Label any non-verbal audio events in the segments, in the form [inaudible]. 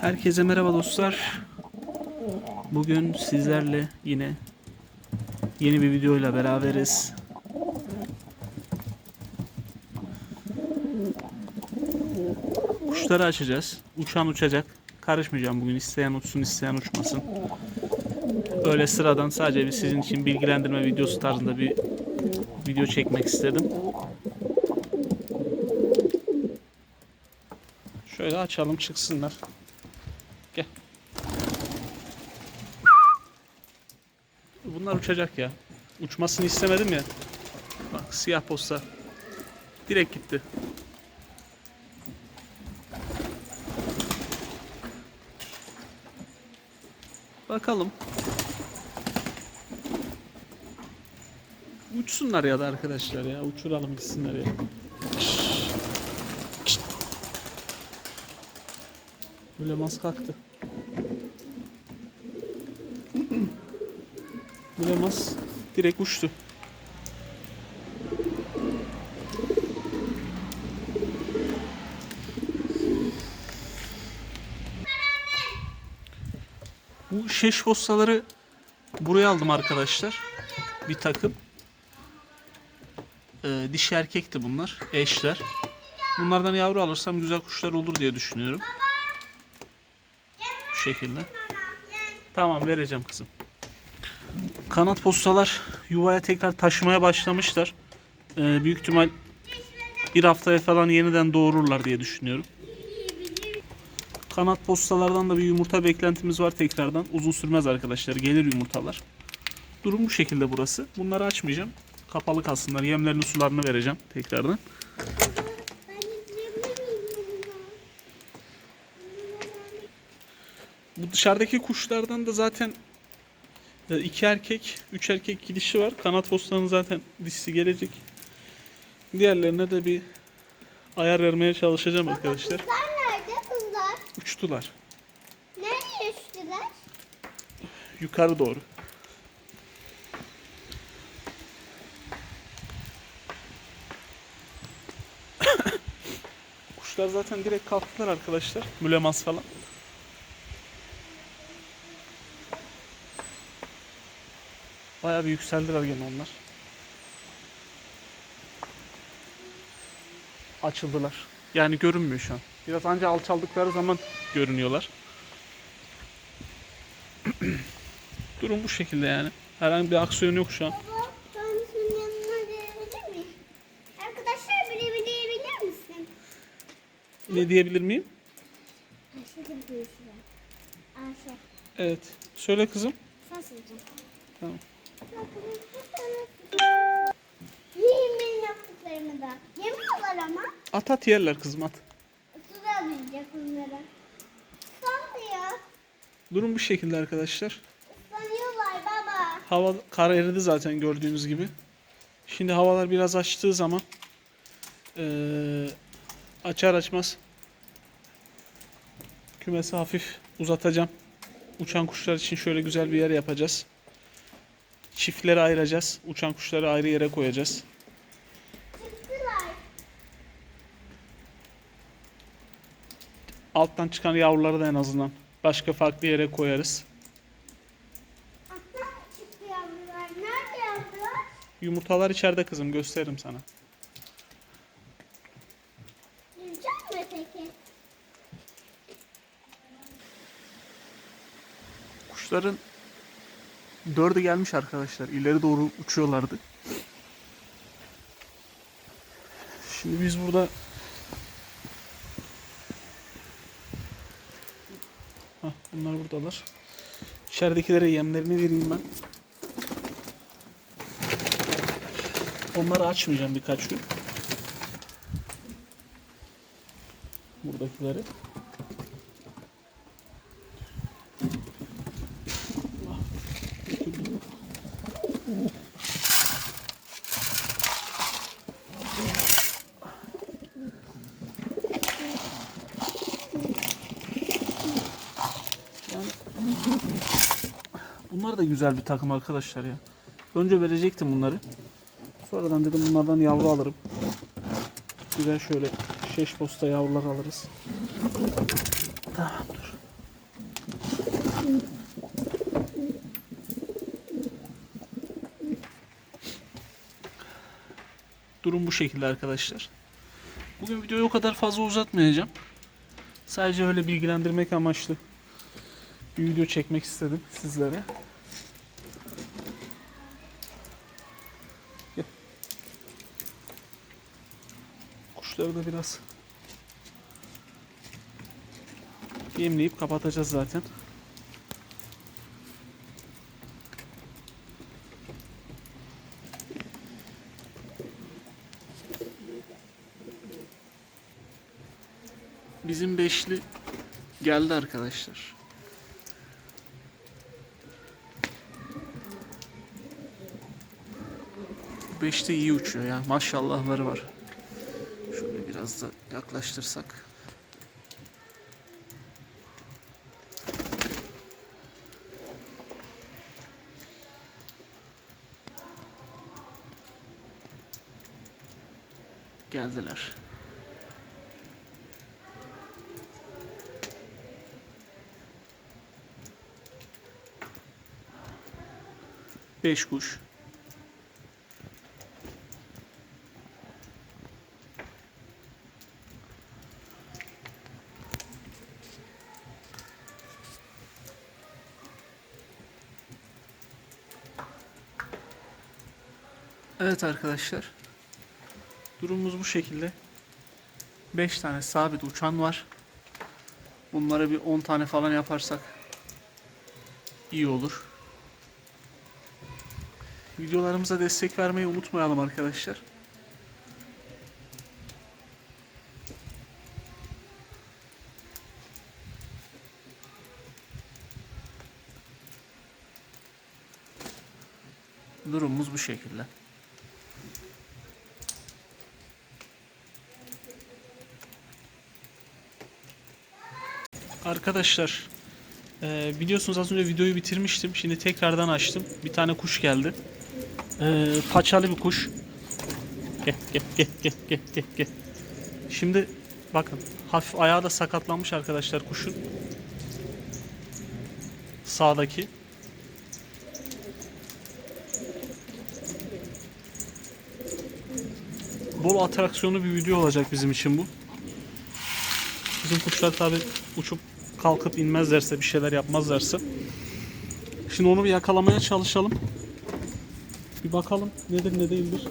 Herkese merhaba dostlar. Bugün sizlerle yine yeni bir videoyla beraberiz. Kuşları açacağız. Uçan uçacak. Karışmayacağım bugün. isteyen uçsun, isteyen uçmasın. Öyle sıradan sadece bir sizin için bilgilendirme videosu tarzında bir video çekmek istedim. Şöyle açalım çıksınlar. Gel. Bunlar uçacak ya. Uçmasını istemedim ya. Bak siyah posta. Direkt gitti. Bakalım. Uçsunlar ya da arkadaşlar ya. Uçuralım gitsinler ya. Böyle mas kalktı. Böyle mas direkt uçtu. Bu şeş postaları buraya aldım arkadaşlar. Bir takım. Ee, dişi erkekti bunlar. Eşler. Bunlardan yavru alırsam güzel kuşlar olur diye düşünüyorum. Şekilde. Tamam vereceğim kızım. Kanat postalar yuvaya tekrar taşımaya başlamışlar. Ee, büyük ihtimal bir haftaya falan yeniden doğururlar diye düşünüyorum. Kanat postalardan da bir yumurta beklentimiz var tekrardan. Uzun sürmez arkadaşlar. Gelir yumurtalar. Durum bu şekilde burası. Bunları açmayacağım. Kapalı kalsınlar. Yemlerini sularını vereceğim tekrardan. Bu dışarıdaki kuşlardan da zaten e, iki erkek, üç erkek gidişi var. Kanat postanın zaten dişisi gelecek. Diğerlerine de bir ayar vermeye çalışacağım arkadaşlar. Kızlar nerede kızlar? Uçtular. Nereye düştüler? Yukarı doğru. [coughs] Kuşlar zaten direkt kalktılar arkadaşlar. Mülemans falan. Bayağı bir yükseldiler gene onlar. Açıldılar. Yani görünmüyor şu an. Biraz anca alçaldıkları zaman görünüyorlar. [clears throat] Durum bu şekilde yani. Herhangi bir aksiyon yok şu an. Baba ben senin yanına gelebilir miyim? Arkadaşlar bile bilebilir misin? Ne diyebilir miyim? Ayşe bir Ayşe. Evet. Söyle kızım. Sen söyleyeceksin. Tamam. Yiyin benim yaptıklarımı da. Yemiyorlar ama. At at yerler kızım at. Su da alacak onlara. Islanıyor. Durum bu şekilde arkadaşlar. Islanıyorlar baba. Hava kar eridi zaten gördüğünüz gibi. Şimdi havalar biraz açtığı zaman eee, açar açmaz kümesi hafif uzatacağım. Uçan kuşlar için şöyle güzel bir yer yapacağız. Çiftleri ayıracağız. Uçan kuşları ayrı yere koyacağız. Alttan çıkan yavruları da en azından başka farklı yere koyarız. Yumurtalar içeride kızım gösteririm sana. Yüzecek mi peki? Kuşların dördü gelmiş arkadaşlar. İleri doğru uçuyorlardı. Şimdi biz burada Hah, bunlar buradalar. İçeridekilere yemlerini vereyim ben. Onları açmayacağım birkaç gün. Buradakileri. Bunlar da güzel bir takım arkadaşlar ya. Önce verecektim bunları. Sonradan dedim bunlardan yavru alırım. Güzel şöyle şeş posta yavrular alırız. Tamam dur. Durum bu şekilde arkadaşlar. Bugün videoyu o kadar fazla uzatmayacağım. Sadece öyle bilgilendirmek amaçlı bir video çekmek istedim sizlere. Kuşları da biraz yemleyip kapatacağız zaten. Bizim beşli geldi arkadaşlar. Bu beşli iyi uçuyor ya. Maşallahları var. Şöyle biraz da yaklaştırsak. Geldiler. Beş kuş. Evet arkadaşlar. Durumumuz bu şekilde. 5 tane sabit uçan var. Bunları bir 10 tane falan yaparsak iyi olur. Videolarımıza destek vermeyi unutmayalım arkadaşlar. Durumumuz bu şekilde. Arkadaşlar e, biliyorsunuz az önce videoyu bitirmiştim. Şimdi tekrardan açtım. Bir tane kuş geldi. E, paçalı bir kuş. Gel gel gel gel gel gel gel. Şimdi bakın hafif ayağı da sakatlanmış arkadaşlar kuşun. Sağdaki. Bol atraksiyonlu bir video olacak bizim için bu. Bizim kuşlar tabi uçup kalkıp inmezlerse bir şeyler yapmazlarsa. Şimdi onu bir yakalamaya çalışalım. Bir bakalım nedir ne değildir.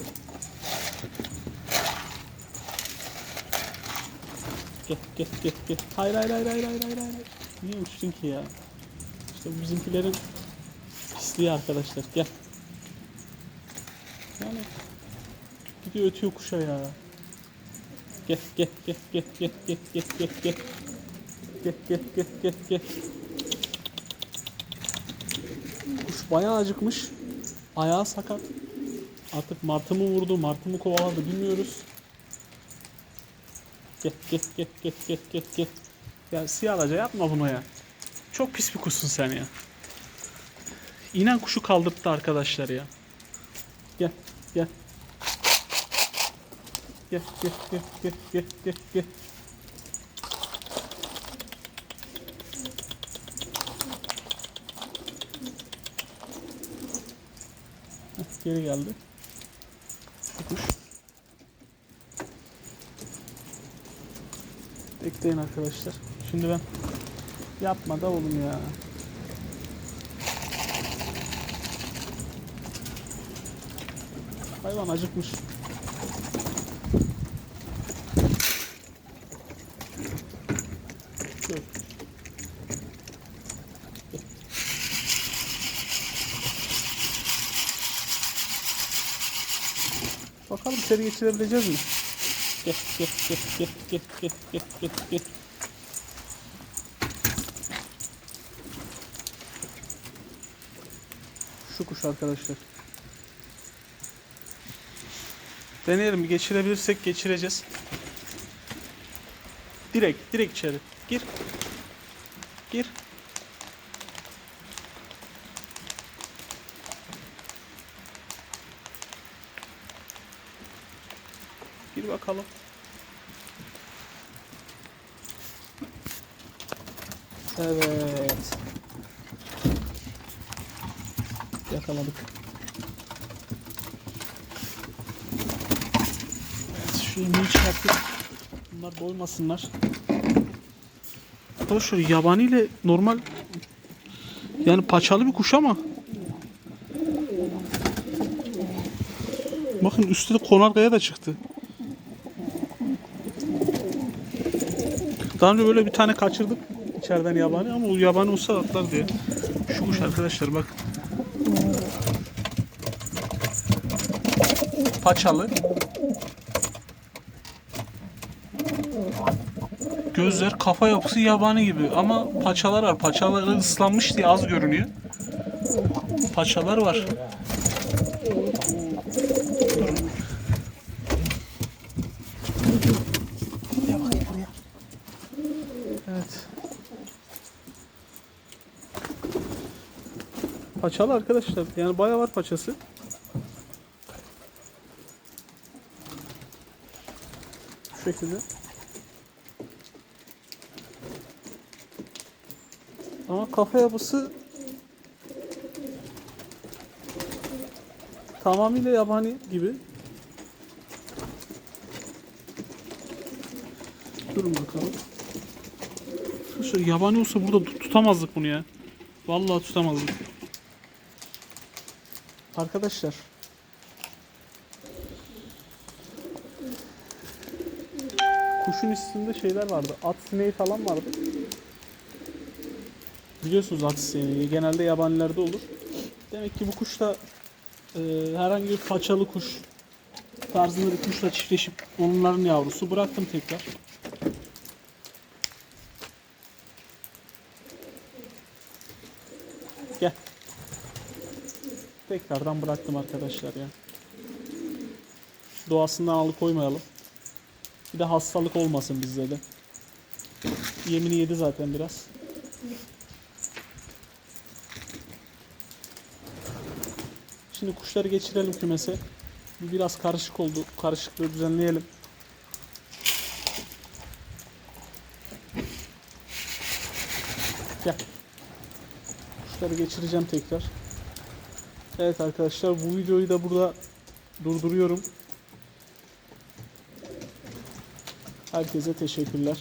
Gel gel gel gel. Hayır hayır hayır hayır hayır hayır. hayır. Niye uçtun ki ya? İşte bizimkilerin pisliği arkadaşlar. Gel. Yani gidiyor ötüyor kuşa ya. Gel gel gel gel gel gel gel gel. Gel gel gel gel gel. Kuş bayağı acıkmış. Ayağı sakat. Artık martı mı vurdu, martı mı kovaladı bilmiyoruz. Gel gel gel gel gel gel gel. Ya siyahlıca yapma bunu ya. Çok pis bir kuşsun sen ya. İnen kuşu kaldırttı arkadaşlar ya. Gel gel. Gel gel gel gel gel gel gel. Geri geldi. Bu kuş. Bekleyin arkadaşlar. Şimdi ben yapma da oğlum ya. Hayvan acıkmış. İçeri geçirebileceğiz mi? Gel gel gel gel gel gel gel gel gel. Şu kuş arkadaşlar. Deneyelim geçirebilirsek geçireceğiz. Direkt direkt içeri. Gir. Gir. Bakalım. Evet. Yakaladık. Evet, şu yemeği çıkarttık. Bunlar doymasınlar. Arkadaşlar yabaniyle normal yani paçalı bir kuş ama Bakın üstte de konargaya da çıktı. Daha önce böyle bir tane kaçırdık içeriden yabani ama o yabani olsa atlar diye. Şu kuş arkadaşlar bak. Paçalı. Gözler kafa yapısı yabani gibi ama paçalar var. Paçaları ıslanmış diye az görünüyor. Paçalar var. Gel bakayım buraya. Evet. Paçalı arkadaşlar. Yani bayağı var paçası. Şu şekilde. Ama kafa yapısı tamamıyla yabani gibi. Durun bakalım. Yabani olsa burada tut- tutamazdık bunu ya. Vallahi tutamazdık. Arkadaşlar. Kuşun üstünde şeyler vardı. At sineği falan vardı. Biliyorsunuz at sineği genelde yabanilerde olur. Demek ki bu kuş da e, herhangi bir paçalı kuş tarzında bir kuşla çiftleşip onların yavrusu bıraktım tekrar. Gel. Tekrardan bıraktım arkadaşlar ya. Doğasından alıkoymayalım. Bir de hastalık olmasın bizde de. Yemini yedi zaten biraz. Şimdi kuşları geçirelim kümese. Biraz karışık oldu. Karışıklığı düzenleyelim. Gel. Kuşları geçireceğim tekrar. Evet arkadaşlar bu videoyu da burada durduruyorum. Herkese teşekkürler.